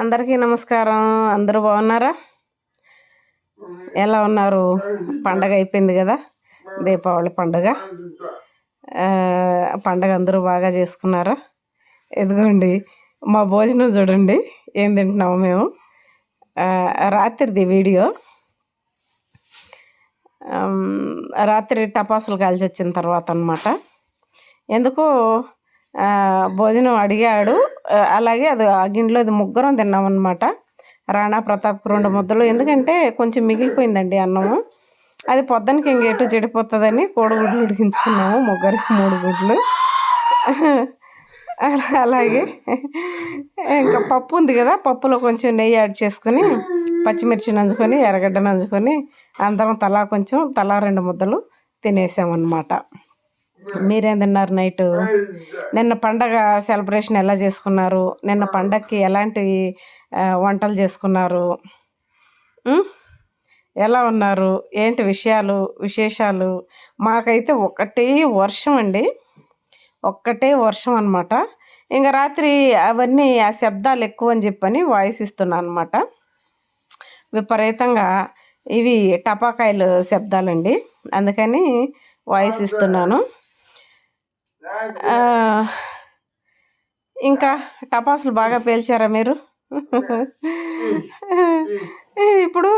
అందరికీ నమస్కారం. అందరూ బాగున్నారా? ఎలా ఉన్నారు? పండగ అయిపోయింది కదా? దీపావళి పండగ. పండగ అందరూ బాగా చేసుకున్నారా? ఎదుగోండి మా భోజనం చూడండి. ఏం తింటున్నాము మేము? రాత్రిది వీడియో. రాత్రి టపాసులు కాల్చి వచ్చిన తర్వాత అనమాట ఎందుకో భోజనం అడిగాడు. అలాగే అది ఆ గిన్నెలో అది ముగ్గురం తిన్నామన్నమాట. రాణా ప్రతాప్కి రెండు ముద్దలు. ఎందుకంటే కొంచెం మిగిలిపోయిందండి అన్నము. అది పొద్దునకి ఇంకేటో ఎటు చెడిపోతుందని కోడిగుడ్లు ఉడికించుకున్నాము. ముగ్గురికి మూడు గుడ్లు. అలాగే ఇంకా పప్పు ఉంది కదా పప్పులో కొంచెం నెయ్యి యాడ్ చేసుకొని పచ్చిమిర్చి నంచుకొని ఎర్రగడ్డ నంచుకొని అందరం తలా కొంచెం తలా రెండు ముద్దలు తినేసామన్నమాట. మీరేం తిన్నారు నైట్? నిన్న పండగ సెలబ్రేషన్ ఎలా చేసుకున్నారు? నిన్న పండగకి ఎలాంటి వంటలు చేసుకున్నారు? ఎలా ఉన్నారు? ఏంటి విషయాలు విశేషాలు? మాకైతే ఒకటే వర్షం అండి. ఒక్కటే వర్షం అనమాట ఇంకా రాత్రి అవన్నీ ఆ శబ్దాలు ఎక్కువ అని చెప్పని వాయిస్ ఇస్తున్నాను అనమాట విపరీతంగా ఇవి టపాకాయలు శబ్దాలండి. అందుకని వాయిస్ ఇస్తున్నాను. ఇంకా టపాసులు బాగా పేల్చారా మీరు? ఇప్పుడు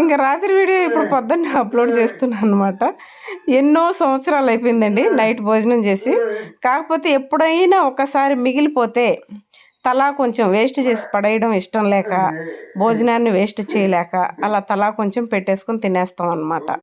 ఇంకా రాత్రి వీడియో ఇప్పుడు పొద్దున్న అప్లోడ్ చేస్తున్నాను అనమాట ఎన్నో సంవత్సరాలు అయిపోయిందండి నైట్ భోజనం చేసి. కాకపోతే ఎప్పుడైనా ఒకసారి మిగిలిపోతే తలా కొంచెం వేస్ట్ చేసి పడేయడం ఇష్టం లేక భోజనాన్ని వేస్ట్ చేయలేక అలా తలా కొంచెం పెట్టేసుకొని తినేస్తాం అనమాట